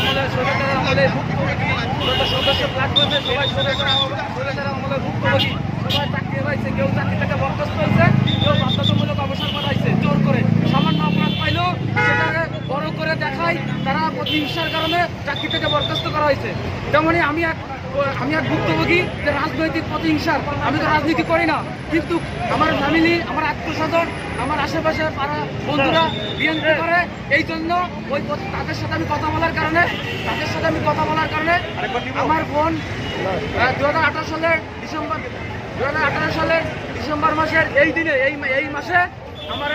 আমলে ভুক্তভোগী যত সদস্য প্ল্যাটফর্মে সবাই সদস্য সদস্যরা আমলে সবাই চাকরি হয়েছে কেউ চাকরি থেকে বরখাস্ত হয়েছে, কেউ বাধ্যতামূলক অবসর পাঠাইছে, জোর করে। সামান্য অপরাধ পাইলেও সেটাকে বড় করে দেখায়, তারা প্রতিহিংসার কারণে চাকরি থেকে বরখাস্ত করা হয়েছে। তেমনি আমি এক আমি এক ভুক্তভোগী যে রাজনৈতিক প্রতিহিংসার আমি তো রাজনীতি করি না। কিন্তু আমার ফ্যামিলি আমার আত্মস্বজন আমার আশেপাশে পাড়া বন্ধুরা বিএনপি করে। এই জন্য ওই তাদের সাথে আমি কথা বলার কারণে তাদের সাথে আমি কথা বলার কারণে আমার বোন দু হাজার আঠারো সালের ডিসেম্বর দু হাজার আঠারো সালের ডিসেম্বর মাসের এই দিনে এই এই মাসে আমার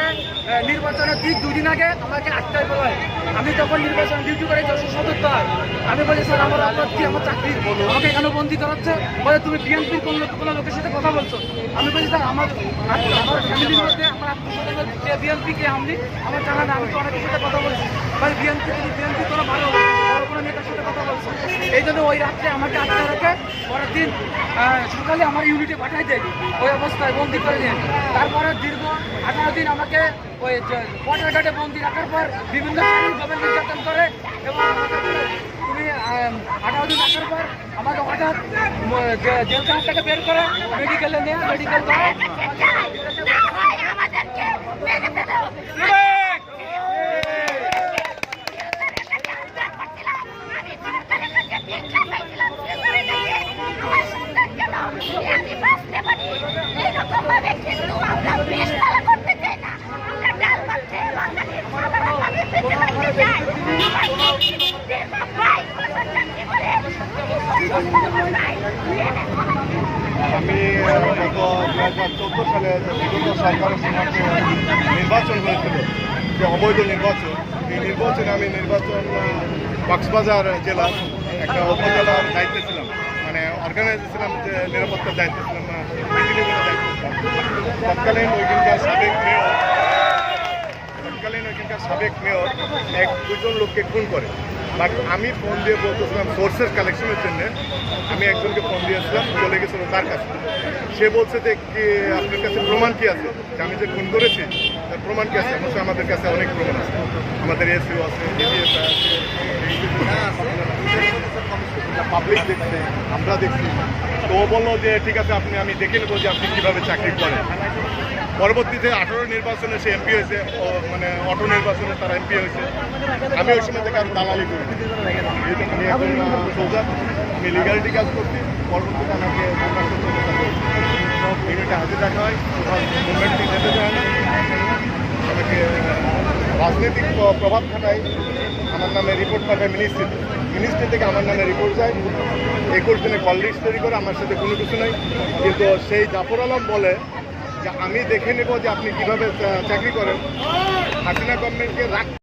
নির্বাচনের ঠিক দুদিন আগে আমাকে আটটায় বলায় আমি তখন নির্বাচন ডিউটি করে সদর তার আমি বলি, স্যার, আমার আপনার কি আমার চাকরি? আমাকে কেন বন্দি করাচ্ছে বলে, তুমি বিএনপির কোন কোনো লোকের সাথে কথা বলছো? আমি বলি, স্যার, আমার আমার ফ্যামিলির মধ্যে, আমার আত্মীয় বিএনপিকে আমি, আমার জানা না আমি তো অনেকের সাথে কথা বলছি। ভাই বিএনপি যদি বিএনপি কোনো ভালো কোনো নেতার সাথে কথা বলছো। এই জন্য ওই রাত্রে আমাকে আটটা রেখে পরের দিন সকালে আমার ইউনিটে পাঠাই দেয় ওই অবস্থায় বন্দি করে নিয়ে। তারপরে দীর্ঘ আঠারো দিন আমাকে ওই কোয়ার্টার বন্দি রাখার পর বিভিন্ন শারীরিকভাবে নির্যাতন করে এবং তুমি আঠারো দিন রাখার পর আমাকে হঠাৎ ম- জে- থেকে বের করে মেডিকেলে নিয়ে মেডিকেল করে আমাদেরকে মেরে ফেলো আমি সরকারের কাছে ভিক্ষা চাইছিলাম করে দিয়ে আমার সন্তান কেন আমি বাঁচতে পারি এইরকম ভাবে কিন্তু আমরা বিষ তালা করতে চাই না আমরা ডাল ভাত খেয়ে বাঙালির সাধারণভাবে বেঁচে থাকতে চাই আমার দীর্ঘ প্রায় বছর চাকরি করে প্রায় আমি গত চোদ্দ সালে বিগত সরকারের সময় নির্বাচন হয়েছিল, যে অবৈধ নির্বাচন, এই নির্বাচনে আমি নির্বাচন কক্সবাজার জেলার একটা উপজেলার দায়িত্বে ছিলাম। মানে অর্গানাইজে ছিলাম যে নিরাপত্তার দায়িত্বে ছিলাম তৎকালীন ওইখানকার সাবেক মেয়র ওইখানকার সাবেক মেয়র এক দুজন লোককে খুন করে। বাট আমি ফোন দিয়ে বলতেছিলাম সোর্সের কালেকশনের জন্য। আমি একজনকে ফোন দিয়েছিলাম, চলে গেছিল তার কাছে। সে বলছে যে, কি আপনার কাছে প্রমাণ কি আছে? যে আমি যে খুন করেছি, তার প্রমাণ কি আছে? অবশ্যই আমাদের কাছে অনেক প্রমাণ আছে। আমাদের এসিও আছে ডিবিএস পাবলিক দেখছে, আমরা দেখছি। তো বলল যে, ঠিক আছে, আপনি, আমি দেখে নেব যে আপনি কীভাবে চাকরি করেন। পরবর্তীতে আঠারো নির্বাচনে সে এমপি হয়েছে মানে অটো নির্বাচনে তারা এমপি হয়েছে। আমি ওই সময় থেকে আর দালালি করি লিগালিটি কাজ করছি, পরবর্তীতে আমাকে ইউনিটে হাজির রাখা হয়। মুভমেন্টটি যেতে চায় না। আমাকে রাজনৈতিক প্রভাব খাটায়। আমার নামে রিপোর্ট পাঠায় মিনিস্ট্রিতে মিনিস্ট্রি থেকে আমার নামে রিপোর্ট যায়। একুশ দিনে কল লিস্ট তৈরি করে আমার সাথে কোনো কিছু নাই। কিন্তু সেই জাফর আলম বলে আমি দেখে নেব যে আপনি কীভাবে চাকরি করেন। হাসিনা গভর্নমেন্টকে রাখ